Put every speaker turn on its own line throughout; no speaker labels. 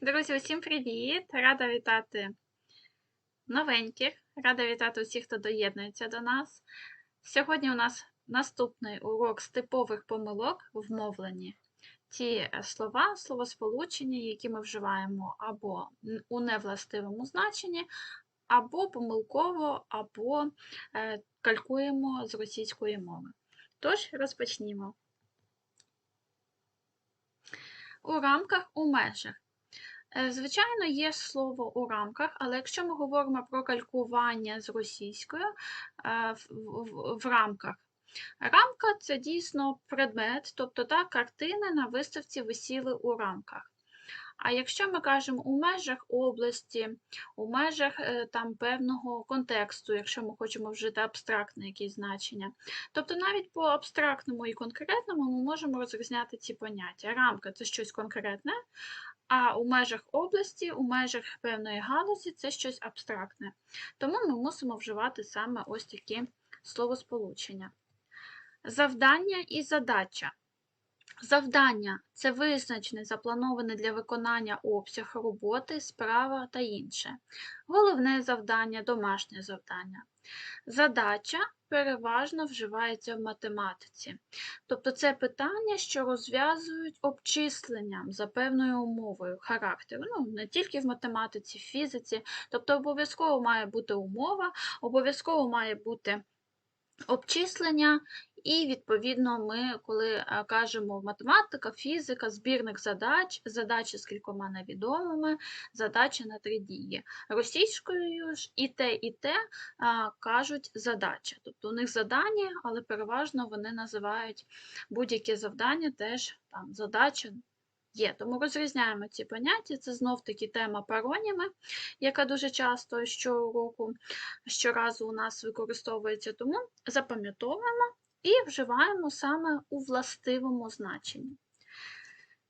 Друзі, усім привіт! Рада вітати новеньких, рада вітати усіх, хто доєднується до нас. Сьогодні у нас наступний урок з типових помилок в мовленні. Ті е, слова, словосполучення, які ми вживаємо або у невластивому значенні, або помилково, або е, калькуємо з російської мови. Тож розпочнімо. У рамках, у межах. Е, Звичайно, є слово у рамках, але якщо ми говоримо про калькування з російською е, в, рамках, рамка це дійсно предмет, тобто та картини на виставці висіли у рамках. А якщо ми кажемо у межах області, у межах е, там певного контексту, якщо ми хочемо вжити абстрактне якесь значення, тобто навіть по абстрактному і конкретному ми можемо розрізняти ці поняття. Рамка це щось конкретне, а у межах області, у межах певної галузі це щось абстрактне. Тому ми мусимо вживати саме ось такі словосполучення. Завдання і задача. Завдання це визначений, запланований для виконання обсяг роботи, справа та інше. Головне завдання, домашнє завдання. Задача переважно вживається в математиці. Тобто це питання, що розв'язують обчисленням за певною умовою характеру. Ну, не тільки в математиці, в фізиці. Тобто обов'язково має бути умова, обов'язково має бути обчислення, і, відповідно, ми, коли е, кажемо математика, фізика, збірник задач, задачі з кількома невідомими, задача на три дії. Російською ж і те, і те кажуть задача. Тобто у них завдання, але переважно вони називають будь-яке завдання теж там задача. Є, тому розрізняємо ці поняття. Це знов-таки тема пароніми, яка дуже часто щороку, щоразу у нас використовується. Тому запам'ятовуємо і вживаємо саме у властивому значенні.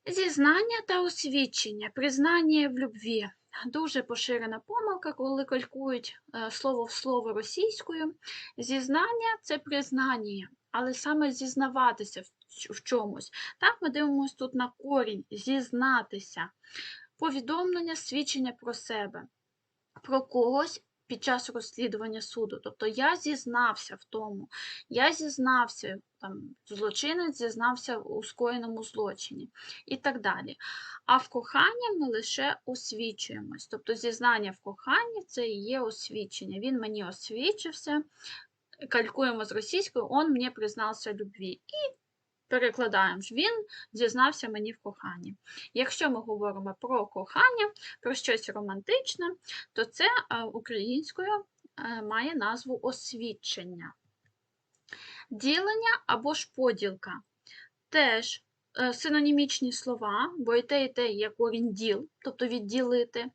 Зізнання та освідчення, признання в любві. Дуже поширена помилка, коли калькують е, слово в слово російською. Зізнання це признання, але саме зізнаватися в чомусь. Так, ми дивимося тут на корінь, зізнатися, повідомлення, свідчення про себе, про когось під час розслідування суду. Тобто я зізнався в тому, я зізнався, там, злочинець зізнався у скоєному злочині і так далі. А в коханні ми лише освічуємось. Тобто зізнання в коханні це і є освічення. Він мені освічився, калькуємо з російською, он мені признався любві. І перекладаємо ж, він зізнався мені в коханні. Якщо ми говоримо про кохання, про щось романтичне, то це е, українською е, має назву освідчення. Ділення або ж поділка. Теж синонімічні слова, бо і те, і те є корінь діл, тобто відділити.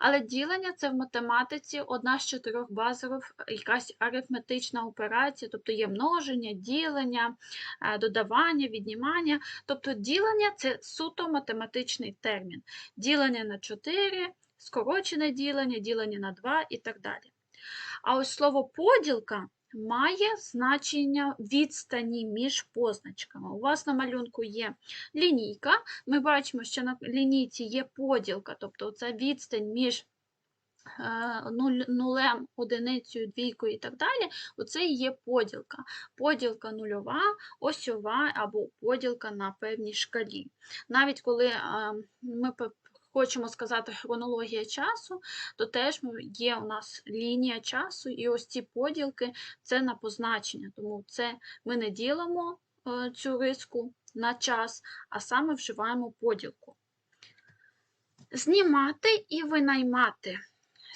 Але ділення це в математиці одна з чотирьох базових якась арифметична операція, тобто є множення, ділення, е, додавання, віднімання. Тобто ділення це суто математичний термін. Ділення на 4, скорочене ділення, ділення на 2 і так далі. А ось слово поділка має значення відстані між позначками. У вас на малюнку є лінійка. Ми бачимо, що на лінійці є поділка, тобто це відстань між е, нулем, одиницею, двійкою і так далі. Оце і є поділка. Поділка нульова, осьова або поділка на певній шкалі. Навіть коли е, ми хочемо сказати хронологія часу, то теж є у нас лінія часу, і ось ці поділки це на позначення. Тому це ми не ділимо е, цю риску на час, а саме вживаємо поділку. Знімати і винаймати.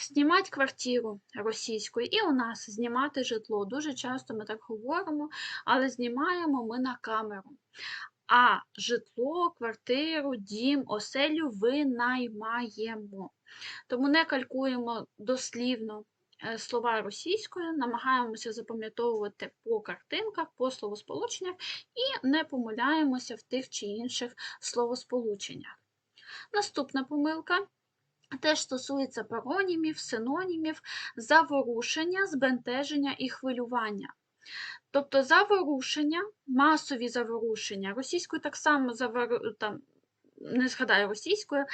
Знімати квартиру російською, і у нас знімати житло. Дуже часто ми так говоримо, але знімаємо ми на камеру. А житло, квартиру, дім, оселю винаймаємо. Тому не калькуємо дослівно е, слова російською, намагаємося запам'ятовувати по картинках, по словосполученнях і не помиляємося в тих чи інших словосполученнях. Наступна помилка теж стосується паронімів, синонімів, заворушення, збентеження і хвилювання. Тобто заворушення, масові заворушення, російською так само завор... там, не згадаю російською,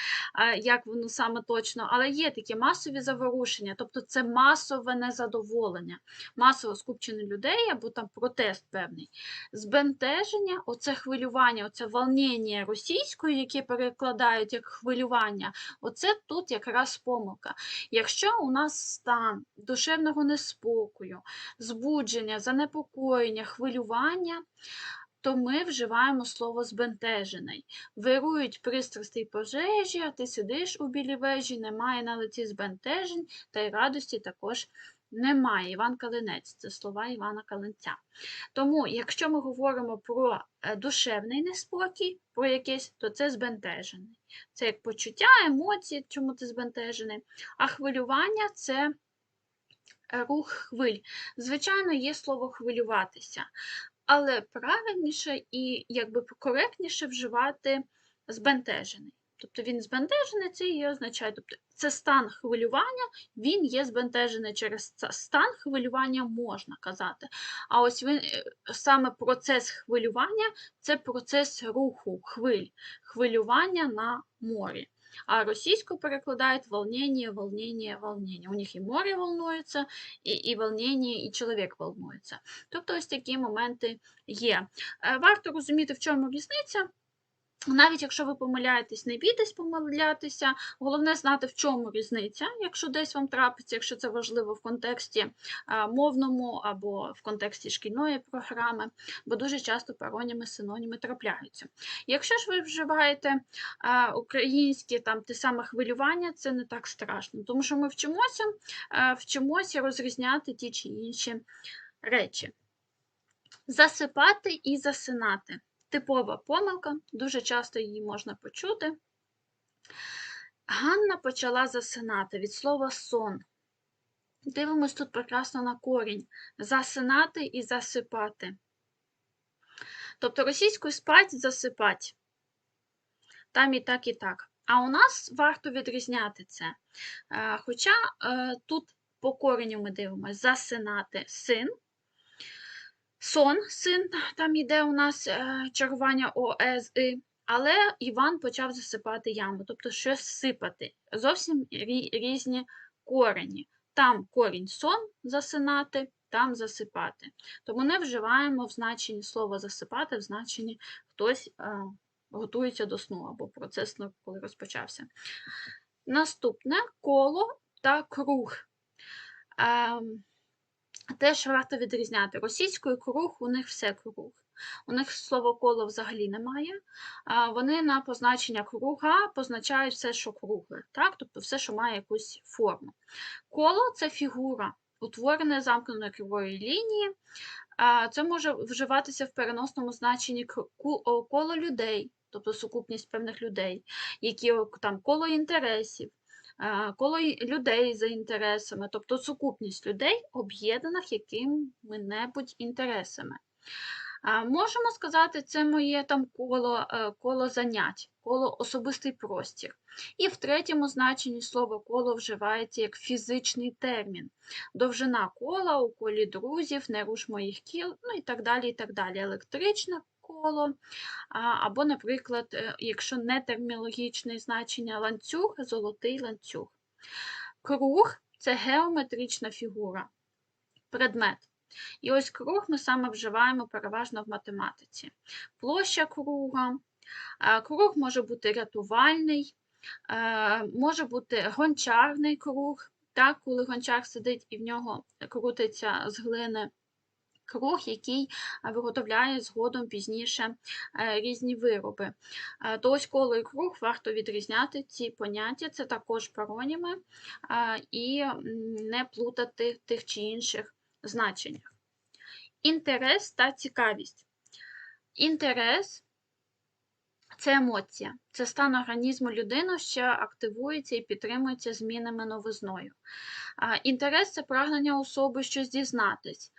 як воно саме точно, але є такі масові заворушення, тобто це масове незадоволення, масово скупчення людей або там протест певний. Збентеження, оце хвилювання, оце волнення російською, яке перекладають як хвилювання, оце тут якраз помилка. Якщо у нас стан душевного неспокою, збудження, занепокоєння, хвилювання, то ми вживаємо слово збентежений. Вирують пристрасти й пожежі, а ти сидиш у білій вежі, немає на лиці збентежень, та й радості також немає. Іван Калинець це слова Івана Калинця. Тому, якщо ми говоримо про е, душевний неспокій, про якийсь, то це збентежений. Це як почуття, емоції, чому ти збентежений. А хвилювання це е, рух хвиль. Звичайно, є слово хвилюватися, але правильніше і якби коректніше вживати збентежений. Тобто він збентежений, це і означає, тобто це стан хвилювання, він є збентежений через це стан хвилювання можна казати. А ось він е, саме процес хвилювання це процес руху хвиль, хвилювання на морі. А російську перекладають волнение, волнение, волнение. У них і море волнується, і, і волнення, і чоловік волнується. Тобто ось такі моменти є. Е, Варто розуміти, в чому різниця. Навіть якщо ви помиляєтесь, не бійтесь помилятися, головне знати, в чому різниця, якщо десь вам трапиться, якщо це важливо в контексті мовному або в контексті шкільної програми, бо дуже часто пароніми, синоніми трапляються. Якщо ж ви вживаєте а, українське там те саме хвилювання, це не так страшно, тому що ми вчимося, вчимося розрізняти ті чи інші речі. Засипати і засинати. Типова помилка, дуже часто її можна почути. Ганна почала засинати від слова сон. Дивимось тут прекрасно на корінь. Засинати і засипати. Тобто російською спать засипать. Там і так, і так. А у нас варто відрізняти це. Хоча тут по коренню ми дивимося засинати син. Сон, син, там йде у нас е, чергування ОС, «и», але Іван почав засипати яму, тобто щось сипати. Зовсім різні корені. Там корінь сон засинати, там засипати. Тому не вживаємо в значенні слова засипати, в значенні хтось е, готується до сну або процес, коли розпочався. Наступне коло та круг. Е, Теж варто відрізняти. Російською круг у них все круг. У них слово коло взагалі немає. Вони на позначення круга позначають все, що кругле, так? тобто все, що має якусь форму. Коло це фігура, утворена замкненою кривої лінії. Це може вживатися в переносному значенні коло людей, тобто сукупність певних людей, які там коло інтересів коло людей за інтересами, тобто сукупність людей, об'єднаних якими-небудь інтересами. Можемо сказати, це моє там коло е, коло занять, коло особистий простір. І в третьому значенні слово коло вживається як фізичний термін. Довжина кола у колі друзів, не руш моїх кіл, ну і так далі. і так далі. Електричне коло, або, наприклад, е, якщо не термінологічне значення ланцюг, золотий ланцюг. Круг це геометрична фігура, предмет. І ось круг ми саме вживаємо переважно в математиці. Площа круга. Круг може бути рятувальний, може бути гончарний круг, так, коли гончар сидить і в нього крутиться з глини круг, який виготовляє згодом пізніше е, різні вироби. Е, то ось коло і круг варто відрізняти ці поняття, це також пароніми, е, і не плутати тих чи інших значеннях. Інтерес та цікавість. Інтерес це емоція, це стан організму людини, що активується і підтримується змінами новизною. Інтерес це прагнення особи щось дізнатись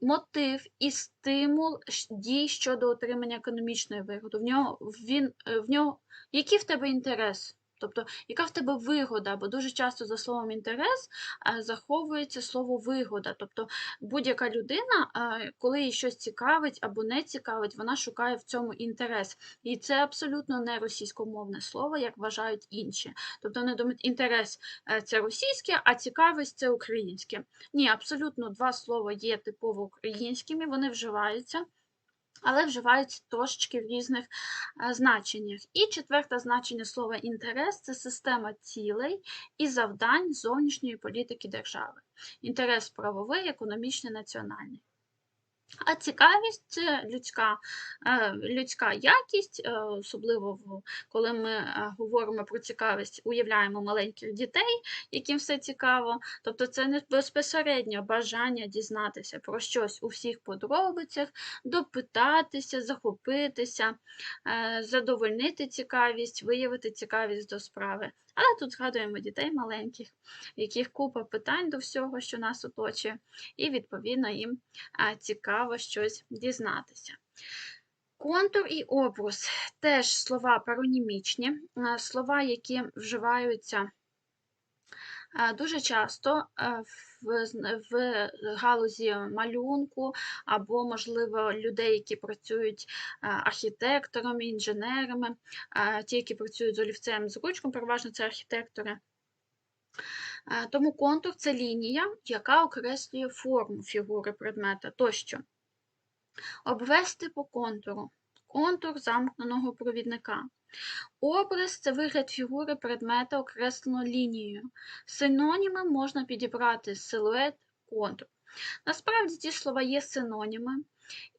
мотив і стимул дій щодо отримання економічної вигоди. В нього, він, е, в нього, Який в тебе інтерес? Тобто, яка в тебе вигода, бо дуже часто за словом інтерес заховується слово вигода. Тобто будь-яка людина, коли їй щось цікавить або не цікавить, вона шукає в цьому інтерес. І це абсолютно не російськомовне слово, як вважають інші. Тобто вони думають, інтерес е, це російське, а цікавість це українське. Ні, абсолютно два слова є типово українськими, вони вживаються. Але вживаються трошечки в різних е, значеннях. І четверте значення слова інтерес це система цілей і завдань зовнішньої політики держави. Інтерес правовий, економічний, національний. А цікавість це людська, е, людська якість, е, особливо коли ми е, говоримо про цікавість, уявляємо маленьких дітей, яким все цікаво. Тобто це не безпосередньо бажання дізнатися про щось у всіх подробицях, допитатися, захопитися, е, задовольнити цікавість, виявити цікавість до справи. Але тут згадуємо дітей маленьких, яких купа питань до всього, що нас оточує, і відповідно їм цікаво щось дізнатися. Контур і образ теж слова паронімічні, слова, які вживаються дуже часто в, в галузі малюнку, або, можливо, людей, які працюють архітекторами, інженерами, ті, які працюють з олівцем з ручком, переважно це архітектори. Е, Тому контур це лінія, яка окреслює форму фігури предмета тощо. Обвести по контуру. Контур замкненого провідника. Образ це вигляд фігури предмета, окреслено лінією. Синоніми можна підібрати силует, контур. Насправді ці слова є синоніми.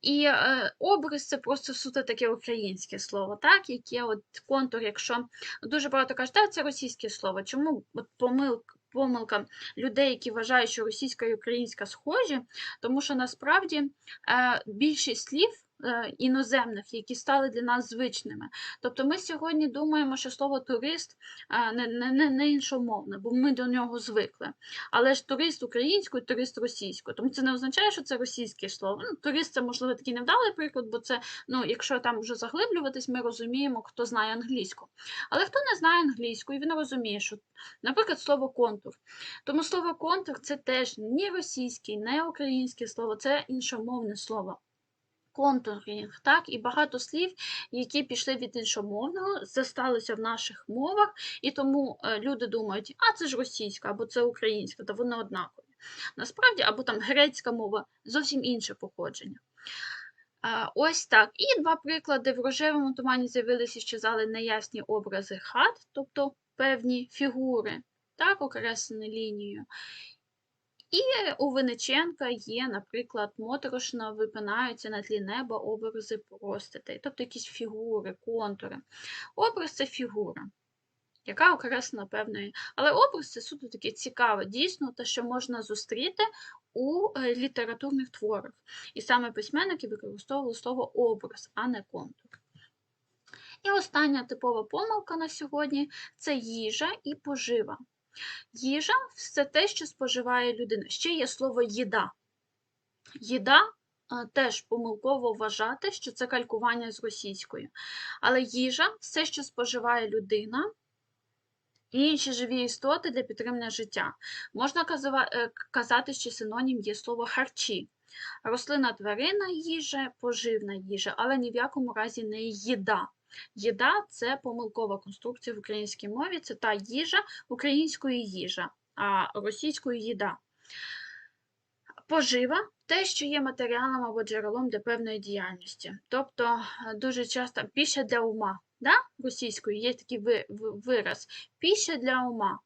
І е, образ це просто суто таке українське слово, так? Яке от контур, якщо дуже багато кажуть, «Та, це російське слово. Чому от помилка, помилка людей, які вважають, що російська і українська схожі, тому що насправді е, більшість слів. Е, Іноземних, які стали для нас звичними. Тобто ми сьогодні думаємо, що слово турист е, не, не, не, не іншомовне, бо ми до нього звикли. Але ж турист українською, турист російською. Тому це не означає, що це російське слово. Ну, турист це, можливо, такий невдалий приклад, бо це, ну, якщо там вже заглиблюватись, ми розуміємо, хто знає англійську. Але хто не знає англійську, і він розуміє, що, наприклад, слово контур. Тому слово контур це теж не російське, не українське слово, це іншомовне слово. Контурінг, так, і багато слів, які пішли від іншомовного, засталися в наших мовах, і тому е, люди думають, а це ж російська або це українська, та вони однакові. Насправді, або там грецька мова зовсім інше походження. Ось так. І два приклади. В рожевому тумані з'явилися, щезали неясні образи хат, тобто певні фігури, так, окреслені лінією. І у Винниченка є, наприклад, моторошно випинаються на тлі неба образи постатей, тобто якісь фігури, контури. Образ це фігура, яка окреслена певною. Але образ це суто таке цікаве, дійсно, те, що можна зустріти у е, літературних творах. І саме письменники використовували слово образ, а не контур. І остання типова помилка на сьогодні це їжа і пожива. Їжа це те, що споживає людина. Ще є слово їда. Їда е, теж помилково вважати, що це калькування з російською. Але їжа все, що споживає людина і інші живі істоти для підтримання життя. Можна е, казати, що синонім є слово харчі. Рослина тварина їжа, поживна їжа, але ні в якому разі не їда. Їда це помилкова конструкція в українській мові, це та їжа української їжа, а російської їда. Пожива те, що є матеріалом або джерелом для певної діяльності. Тобто е, дуже часто піща для ума. Да? Російською є такий ви- ви- вираз піща для ума.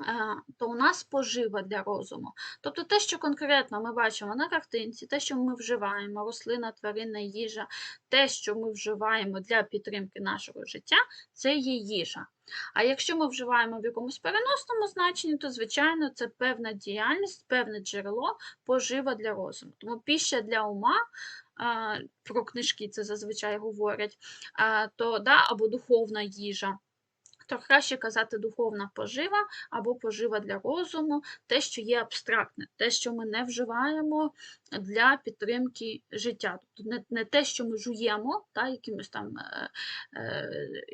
Е, То у нас пожива для розуму. Тобто те, що конкретно ми бачимо на картинці, те, що ми вживаємо, рослина, тварина, їжа, те, що ми вживаємо для підтримки нашого життя, це є їжа. А якщо ми вживаємо в якомусь переносному значенні, то, звичайно, це певна діяльність, певне джерело пожива для розуму. Тому піща для ума, про книжки це зазвичай говорять, то, да, або духовна їжа. То краще казати духовна пожива або пожива для розуму, те, що є абстрактне, те, що ми не вживаємо для підтримки життя. Тобто не, не те, що ми жуємо, та, якимось там е, е,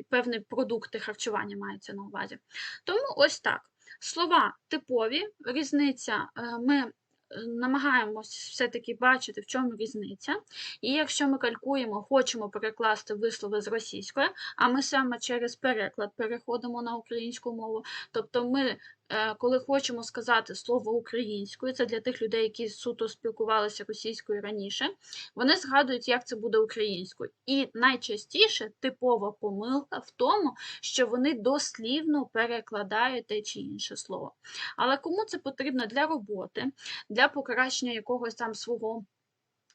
певні продукти харчування мається на увазі. Тому ось так. Слова типові, різниця е, ми намагаємось все-таки бачити, в чому різниця. І якщо ми калькуємо, хочемо перекласти вислови з російської, а ми саме через переклад переходимо на українську мову. Тобто ми, коли хочемо сказати слово українською, це для тих людей, які суто спілкувалися російською раніше, вони згадують, як це буде українською. І найчастіше типова помилка в тому, що вони дослівно перекладають те чи інше слово. Але кому це потрібно для роботи, для покращення якогось там свого.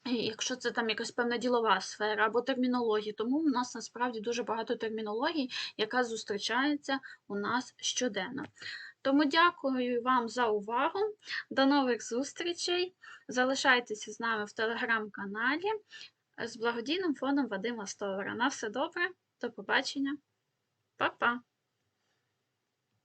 Якщо це там якась певна ділова сфера або термінології, тому у нас насправді дуже багато термінологій, яка зустрічається у нас щоденно. Тому дякую вам за увагу. До нових зустрічей. Залишайтеся з нами в телеграм-каналі з благодійним фондом Вадима Стовера. На все добре, до побачення, Па-па!